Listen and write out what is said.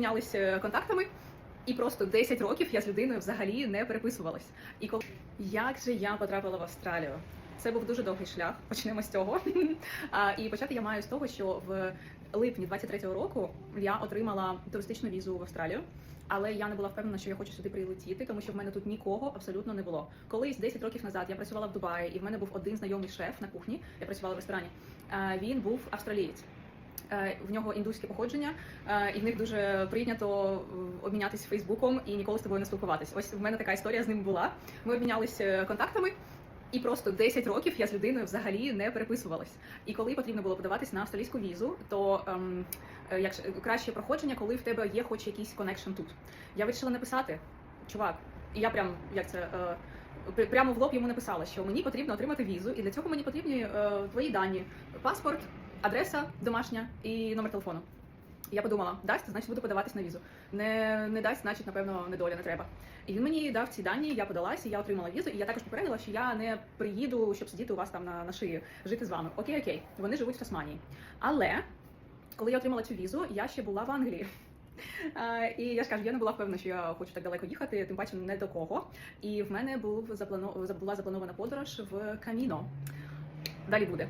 Мінялися контактами, і просто 10 років я з людиною взагалі не переписувалась. І коли як же я потрапила в Австралію? Це був дуже довгий шлях. Почнемо з цього. А, і почати я маю з того, що в липні 23-го року я отримала туристичну візу в Австралію. Але я не була впевнена, що я хочу сюди прилетіти, тому що в мене тут нікого абсолютно не було. Колись 10 років назад я працювала в Дубаї, і в мене був один знайомий шеф на кухні. Я працювала в ресторані. Е, Він був австралієць. Е, В нього індуське походження, е, і в них дуже прийнято е, обмінятися Фейсбуком і ніколи з тобою не спілкуватись. Ось в мене така історія з ним була. Ми обмінялися контактами. І просто 10 років я з людиною взагалі не переписувалась. І коли потрібно було подаватись на австралійську візу, то ем, як краще проходження, коли в тебе є хоч якийсь коннекшн тут. Я вирішила написати, чувак, і я прям як це. Е, Прямо в лоб йому написала, що мені потрібно отримати візу, і для цього мені потрібні е, твої дані: паспорт, адреса домашня і номер телефону. Я подумала, дасть, значить буду подаватись на візу. Не, не дасть, значить, напевно, недоля не треба. І він мені дав ці дані, я подалася, я отримала візу, і я також попередила, що я не приїду, щоб сидіти у вас там на, на шиї, жити з вами. Окей, окей, вони живуть в Тасманії. Але коли я отримала цю візу, я ще була в Англії. І я ж кажу, я не була впевнена, що я хочу так далеко їхати, тим паче не до кого. І в мене був заплано... була запланована подорож в Каміно. Далі буде.